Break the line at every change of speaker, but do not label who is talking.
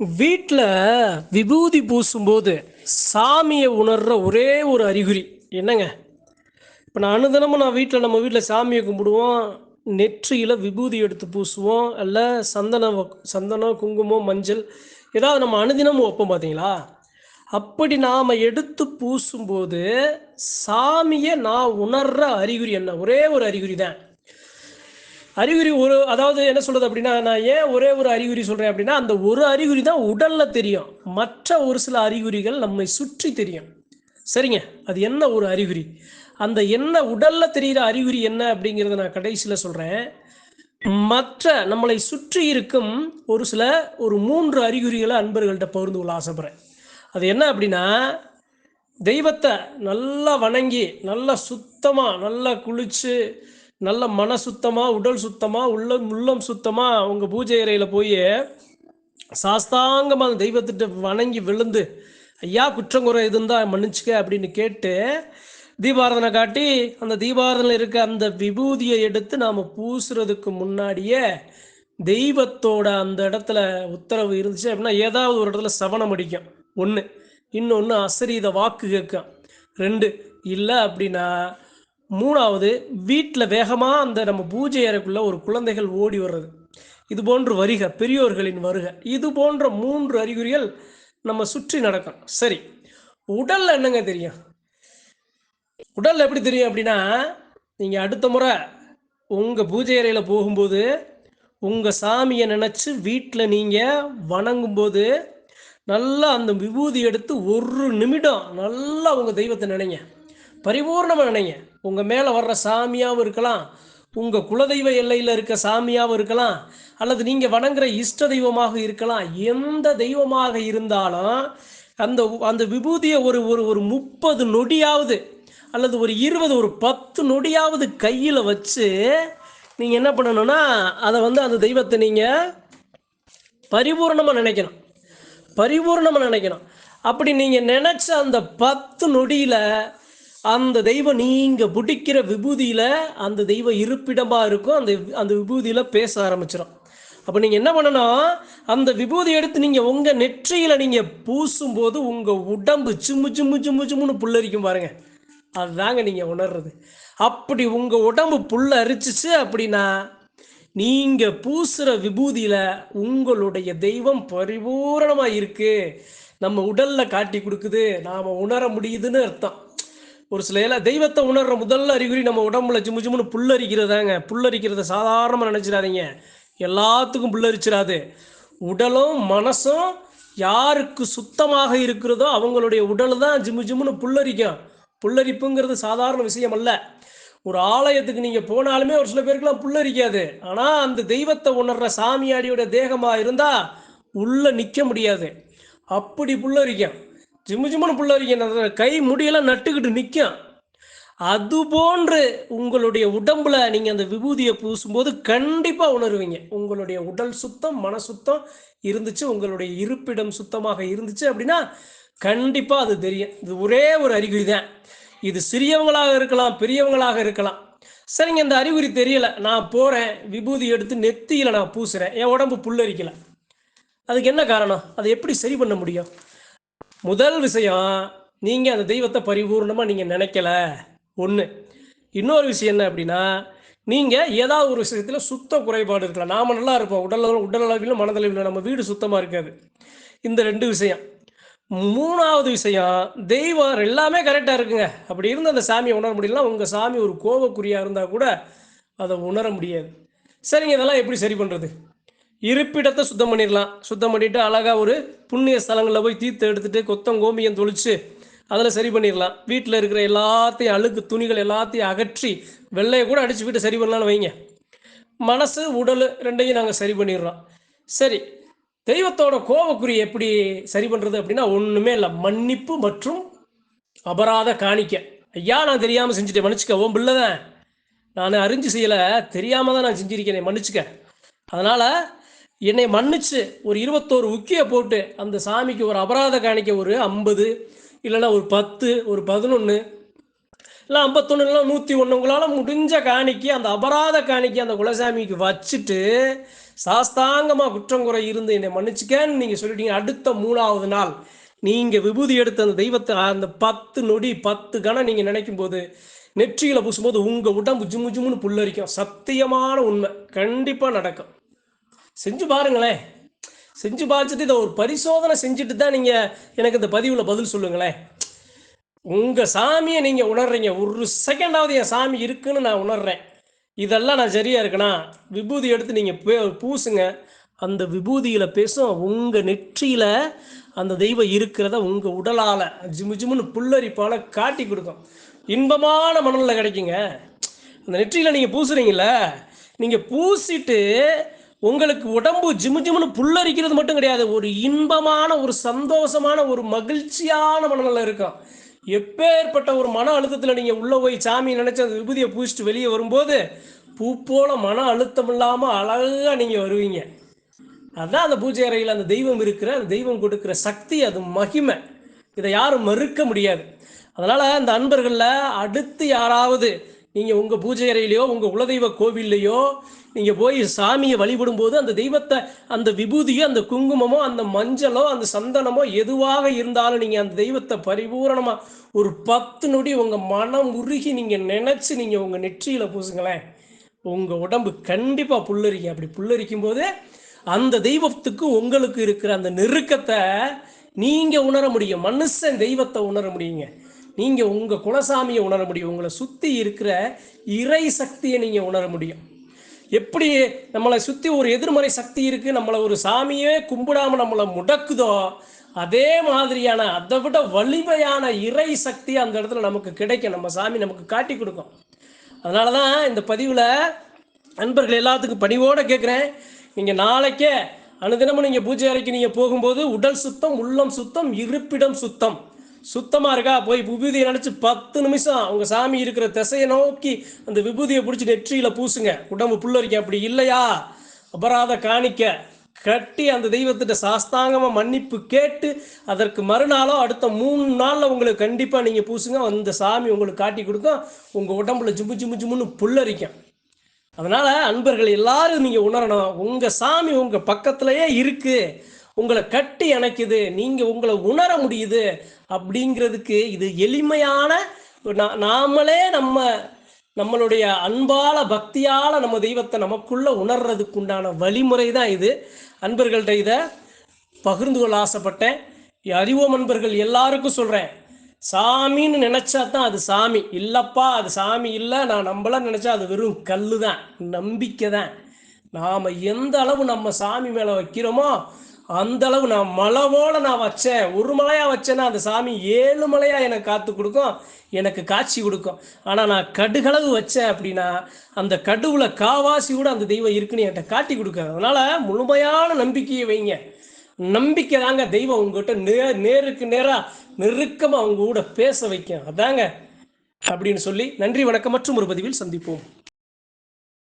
வீட்டில் விபூதி பூசும்போது சாமியை உணர்கிற ஒரே ஒரு அறிகுறி. என்னங்க? இப்போ நான் அனுதினமும் நான் வீட்டில் நம்ம வீட்டில் சாமியை கும்பிடுவோம் நெற்றியில் விபூதி எடுத்து பூசுவோம் இல்லை சந்தனம் சந்தனம் குங்குமம் மஞ்சள் ஏதாவது நம்ம அனுதினமும் வைப்போம் பார்த்தீங்களா அப்படி நாம் எடுத்து பூசும்போது சாமியை நான் உணர்கிற அறிகுறி என்ன? ஒரே ஒரு அறிகுறி தான் அறிகுறி ஒரு அதாவது என்ன சொல்றது அப்படின்னா நான் ஏன் ஒரே ஒரு அறிகுறி சொல்றேன் அப்படின்னா அந்த ஒரு அறிகுறி தான் உடல்ல தெரியும். மற்ற ஒரு சில அறிகுறிகள் நம்மை சுற்றி தெரியும். சரிங்க? அது என்ன ஒரு அறிகுறி? அந்த என்ன உடல்ல தெரிகிற அறிகுறி என்ன அப்படிங்கிறத நான் கடைசியில் சொல்றேன். மற்ற நம்மளை சுற்றி இருக்கும் ஒரு சில ஒரு மூன்று அறிகுறிகளை அன்பர்கள்ட்ட பகிர்ந்து கொள்ள ஆசைப்படுறேன். அது என்ன அப்படின்னா தெய்வத்தை நல்லா வணங்கி நல்லா சுத்தமாக நல்லா குளிச்சு நல்ல மன சுத்தமாக உடல் சுத்தமாக உள்ளம் உள்ளம் சுத்தமாக அவங்க பூஜை அறையில் போய் சாஸ்தாங்கமாக அந்த தெய்வத்திட்ட வணங்கி விழுந்து ஐயா குற்றங்குறை இருந்தா மன்னிச்சுக்க அப்படின்னு கேட்டு தீபாரதனை காட்டி அந்த தீபாரதனில் இருக்க அந்த விபூதியை எடுத்து நாம் பூசுறதுக்கு முன்னாடியே தெய்வத்தோட அந்த இடத்துல உத்தரவு இருந்துச்சு அப்படின்னா ஏதாவது ஒரு இடத்துல சவனம் அடிக்கும். ஒன்று இன்னொன்று அசரீத வாக்கு கேட்கும். ரெண்டு இல்லை அப்படின்னா மூணாவது வீட்டில் வேகமாக அந்த நம்ம பூஜை அறைக்குள்ள ஒரு குழந்தைகள் ஓடி வர்றது. இது போன்று வருக பெரியோர்களின் வருக. இது போன்ற மூன்று அறிகுறிகள் நம்ம சுற்றி நடக்கும். சரி உடல்ல என்னங்க தெரியும்? உடல் எப்படி தெரியும் அப்படின்னா நீங்கள் அடுத்த முறை உங்கள் பூஜை அறையில் போகும்போது உங்கள் சாமியை நினச்சி வீட்டில் நீங்கள் வணங்கும்போது நல்லா அந்த விபூதி எடுத்து ஒரு நிமிடம் நல்லா உங்கள் தெய்வத்தை நினைங்க. பரிபூர்ணமாக நினைங்க உங்கள் மேலே வர்ற சாமியாகவும் இருக்கலாம் உங்கள் குலதெய்வ எல்லையில் இருக்க சாமியாகவும் இருக்கலாம் அல்லது நீங்கள் வணங்குற இஷ்ட தெய்வமாக இருக்கலாம் எந்த தெய்வமாக இருந்தாலும் அந்த அந்த விபூதியை ஒரு ஒரு ஒரு முப்பது நொடியாவது அல்லது ஒரு இருபது ஒரு பத்து நொடியாவது கையில் வச்சு நீங்கள் என்ன பண்ணணும்னா அதை வந்து அந்த தெய்வத்தை நீங்கள் பரிபூர்ணமாக நினைக்கணும். பரிபூர்ணமாக நினைக்கணும். அப்படி நீங்கள் நினச்ச அந்த பத்து நொடியில் அந்த தெய்வம் நீங்கள் பிடிக்கிற விபூதியில் அந்த தெய்வம் இருப்பிடமாக இருக்கும். அந்த அந்த விபூதியில் பேச ஆரம்பிச்சிடும் அப்போ நீங்கள் என்ன பண்ணணும் அந்த விபூதி எடுத்து நீங்கள் உங்கள் நெற்றியில் நீங்கள் பூசும்போது உங்கள் உடம்பு சிம்மு சிம்மு சிம்மு சிம்முன்னு புல்லரிக்கும் பாருங்க. அதுதாங்க நீங்கள் உணர்றது. அப்படி உங்கள் உடம்பு புல்ல அரிச்சிச்சு அப்படின்னா நீங்கள் பூசுகிற விபூதியில் உங்களுடைய தெய்வம் பரிபூரணமாக இருக்கு. நம்ம உடலில் காட்டி கொடுக்குது. நாம் உணர முடியுதுன்னு அர்த்தம். ஒரு சில எல்லாம் தெய்வத்தை உணர்ற முதல்ல அறிகுறி நம்ம உடம்புல ஜிம்மு ஜிம்முன்னு புல்லரிக்கிறதாங்க. புல்லரிக்கிறத சாதாரணமாக நினச்சிடாதீங்க. எல்லாத்துக்கும் புல்லரிச்சிடாது. உடலும் மனசும் யாருக்கு சுத்தமாக இருக்கிறதோ அவங்களுடைய உடல் தான் ஜிம்மு ஜிம்முன்னு புல்லரிக்கும். புல்லரிப்புங்கிறது சாதாரண விஷயம் அல்ல. ஒரு ஆலயத்துக்கு நீங்கள் போனாலுமே ஒரு சில பேருக்குலாம் புல்லரிக்காது. ஆனால் அந்த தெய்வத்தை உணர்ற சாமியாடியோட தேகமாக இருந்தால் உள்ளே நிற்க முடியாது. அப்படி புல்லரிக்கும். ஜிம்மு ஜிம்முன்னு புள்ள அந்த கை முடியெல்லாம் நட்டுக்கிட்டு நிற்கும் அது போன்று உங்களுடைய உடம்புல நீங்கள் அந்த விபூதியை பூசும்போது கண்டிப்பாக உணர்வீங்க. உங்களுடைய உடல் சுத்தம் மன சுத்தம் இருந்துச்சு உங்களுடைய இருப்பிடம் சுத்தமாக இருந்துச்சு அப்படின்னா கண்டிப்பாக அது தெரியும். இது ஒரே ஒரு அறிகுறி தான். இது சிறியவங்களாக இருக்கலாம் பெரியவங்களாக இருக்கலாம். சரிங்க இந்த அறிகுறி தெரியல. நான் போகிறேன் விபூதி எடுத்து நெத்தியில் நான் பூசுகிறேன் என் உடம்பு புல்லரிக்கலை. அதுக்கு என்ன காரணம்? அதை எப்படி சரி பண்ண முடியும்? முதல் விஷயம் நீங்கள் அந்த தெய்வத்தை பரிபூர்ணமாக நீங்கள் நினைக்கல. ஒன்று இன்னொரு விஷயம் என்ன அப்படின்னா நீங்கள் ஏதாவது ஒரு விஷயத்தில் சுத்த குறைபாடு இருக்கலாம் நாம் நல்லா இருப்போம். உடல் உடல் அளவிலும் மனதளவிலும் நம்ம வீடு சுத்தமாக இருக்காது. இந்த ரெண்டு விஷயம். மூணாவது விஷயம் தெய்வம் எல்லாமே கரெக்டாக இருக்குங்க. அப்படி இருந்து அந்த சாமியை உணர முடியலனா உங்கள் சாமி ஒரு கோபக்குறியாக இருந்தால் கூட அதை உணர முடியாது. சரிங்க இதெல்லாம் எப்படி சரி பண்ணுறது இருப்பிடத்தை சுத்தம் பண்ணிடலாம். சுத்தம் பண்ணிட்டு அழகாக ஒரு புண்ணிய ஸ்தலங்களில் போய் தீர்த்து எடுத்துட்டு கொத்தம் கோமியம் தொளிச்சு அதில் சரி பண்ணிடலாம். வீட்டில் இருக்கிற எல்லாத்தையும் அழுக்கு துணிகள் எல்லாத்தையும் அகற்றி வெள்ளையை கூட அடிச்சு வீட்டை சரி பண்ணலாம்னு வைங்க. மனசு உடல் ரெண்டையும் நாங்கள் சரி பண்ணிடுறோம். சரி தெய்வத்தோட கோபக்குறி எப்படி சரி பண்ணுறது அப்படின்னா ஒன்றுமே இல்லை. மன்னிப்பு மற்றும் அபராத காணிக்க. ஐயா நான் தெரியாமல் செஞ்சுட்டேன். மன்னிச்சுக்க ஓம் பிள்ளை தான். நான் அறிஞ்சு செய்யலை. தெரியாமல் தான் நான் செஞ்சுருக்கேனே. மன்னிச்சுக்க. அதனால் என்னை மன்னிச்சு ஒரு இருபத்தோரு உக்கியை போட்டு அந்த சாமிக்கு ஒரு அபராத காணிக்க ஒரு ஐம்பது இல்லைன்னா ஒரு பத்து ஒரு பதினொன்று இல்லை ஐம்பத்தொன்னு இல்லை நூற்றி ஒன்று உங்களால் முடிஞ்ச காணிக்கை அந்த அபராத காணிக்கை அந்த குலசாமிக்கு வச்சுட்டு சாஸ்தாங்கமாக குற்றம் குறை இருந்து என்னை மன்னிச்சுக்கன்னு நீங்கள் சொல்லிட்டீங்க. அடுத்த மூணாவது நாள் நீங்கள் விபூதி எடுத்த அந்த தெய்வத்தை அந்த பத்து நொடி பத்து கணம் நீங்கள் நினைக்கும் போது நெற்றியில் பூசும்போது உங்கள் உடம்பு ஜும்மு ஜும்முன்னு புல்லரிக்கும். சத்தியமான உண்மை கண்டிப்பாக நடக்கும். செஞ்சு பாருங்களேன். செஞ்சு பார்த்துட்டு இதை ஒரு பரிசோதனை செஞ்சுட்டு தான் நீங்கள் எனக்கு இந்த பதிவில் பதில் சொல்லுங்களேன். உங்கள் சாமியை நீங்கள் உணர்றீங்க. ஒரு செகண்டாவது என் சாமி இருக்குன்னு நான் உணர்றேன். இதெல்லாம் நான் சரியாக இருக்கேனா? விபூதி எடுத்து நீங்கள் பூசுங்க. அந்த விபூதியில் பேசும் உங்கள் நெற்றியில் அந்த தெய்வம் இருக்கிறத உங்கள் உடலால் ஜிமு ஜிமுன்னு புல்லரிப்பால் காட்டி கொடுக்கும். இன்பமான மணலில் கிடைக்குங்க. அந்த நெற்றியில் நீங்கள் பூசுறீங்கள நீங்கள் பூசிட்டு உங்களுக்கு உடம்பு ஜிமு ஜிமுன்னு புல்லரிக்கிறது மட்டும் கிடையாது. ஒரு இன்பமான ஒரு சந்தோஷமான ஒரு மகிழ்ச்சியான மனநிலை இருக்கும். எப்பேற்பட்ட ஒரு மன அழுத்தத்தில் நீங்கள் உள்ளே போய் சாமி நினச்சி அந்த விபூதியை பூசிட்டு வெளியே வரும்போது பூ போல மன அழுத்தம் இல்லாமல் அழகாக நீங்கள் வருவீங்க. அதான் அந்த பூஜை அறையில் அந்த தெய்வம் இருக்கிற அந்த தெய்வம் கொடுக்குற சக்தி அது மகிமை. இதை யாரும் மறுக்க முடியாது. அதனால் அந்த அன்பர்களில் அடுத்து யாராவது நீங்கள் உங்கள் பூஜை அறையிலையோ உங்கள் குலதெய்வ கோவில்லையோ நீங்கள் போய் சாமியை வழிபடும்போது அந்த தெய்வத்தை அந்த விபூதியோ அந்த குங்குமமோ அந்த மஞ்சளோ அந்த சந்தனமோ எதுவாக இருந்தாலும் நீங்கள் அந்த தெய்வத்தை பரிபூரணமாக ஒரு பத்து நொடி உங்கள் மனம் உருகி நீங்கள் நினச்சி நீங்கள் உங்கள் நெற்றியில் பூசுங்களேன். உங்கள் உடம்பு கண்டிப்பாக புல்லரிக்கும். அப்படி புல்லரிக்கும் போது அந்த தெய்வத்துக்கு உங்களுக்கு இருக்கிற அந்த நெருக்கத்தை நீங்கள் உணர முடியும். மனுஷன் தெய்வத்தை உணர முடியுங்க. நீங்கள் உங்கள் குலசாமியை உணர முடியும். உங்களை சுற்றி இருக்கிற இறை சக்தியை நீங்கள் உணர முடியும். எப்படி நம்மளை சுற்றி ஒரு எதிர்மறை சக்தி இருக்குது நம்மளை ஒரு சாமியே கும்பிடாமல் நம்மளை முடக்குதோ அதே மாதிரியான அதை விட வலிமையான இறை சக்தி அந்த இடத்துல நமக்கு கிடைக்கும். நம்ம சாமி நமக்கு காட்டி கொடுக்கும். அதனால தான் இந்த பதிவில் நண்பர்கள் எல்லாத்துக்கும் பணிவோடு கேட்குறேன் நீங்கள் நாளைக்கே அனுதினமும் நீங்கள் பூஜை அறைக்கு நீங்கள் போகும்போது உடல் சுத்தம் உள்ளம் சுத்தம் இருப்பிடம் சுத்தம். சுத்தமாக இருக்கா? போய் விபூதியை நினச்சி பத்து நிமிஷம் அவங்க சாமி இருக்கிற திசையை நோக்கி அந்த விபூதியை பிடிச்சி நெற்றியில் பூசுங்க. உடம்பு புல்லரிக்க அப்படி இல்லையா? அபராத காணிக்க கட்டி அந்த தெய்வத்திட்ட சாஸ்தாங்கமாக மன்னிப்பு கேட்டு அதற்கு மறுநாளோ அடுத்த மூணு நாளில் உங்களுக்கு கண்டிப்பாக நீங்கள் பூசுங்க. அந்த சாமி உங்களுக்கு காட்டி கொடுக்கும். உங்கள் உடம்புல ஜிம்மு ஜிம்மு ஜிம்முன்னு புல்லரிக்கும். அதனால் அன்பர்கள் எல்லாரும் நீங்கள் உணரணும். உங்கள் சாமி உங்கள் பக்கத்துலேயே இருக்குது உங்களை கட்டி அணைக்குது நீங்கள் உங்களை உணர முடியுது அப்படிங்கிறதுக்கு இது எளிமையான நாமளே நம்ம நம்மளுடைய அன்பால பக்தியால நம்ம தெய்வத்தை நமக்குள்ள உணர்றதுக்கு உண்டான வழிமுறை தான் இது. அன்பர்கள்ட்ட இதை பகிர்ந்து கொள்ள ஆசைப்பட்டேன். அறிவோம் அன்பர்கள் எல்லாருக்கும் சொல்கிறேன் சாமின்னு நினச்சா தான் அது சாமி. இல்லைப்பா அது சாமி இல்லை. நான் நம்மளாம் நினச்சா அது வெறும் கல் தான் நம்பிக்கை தான் நாம் எந்த அளவு நம்ம சாமி மேலே வைக்கிறோமோ அந்த அளவு நான் மலவோட நான் வச்சேன். ஒரு மலையாக வச்சேன்னா அந்த சாமி ஏழு மலையாக எனக்கு காத்து கொடுக்கும். எனக்கு காட்சி கொடுக்கும். ஆனால் நான் கடுகளவு வச்சேன் அப்படின்னா அந்த கடுவில் காவாசி கூட அந்த தெய்வம் இருக்குன்னு என்கிட்ட காட்டி கொடுக்காது. அதனால் முழுமையான நம்பிக்கையை வைங்க. நம்பிக்கை தாங்க தெய்வம் உங்ககிட்ட நே நேருக்கு நேராக நெருக்கமாக அவங்க கூட பேச வைக்கும். அதாங்க அப்படின்னு சொல்லி நன்றி வணக்கம் மற்றும் ஒரு பதிவில் சந்திப்போம்.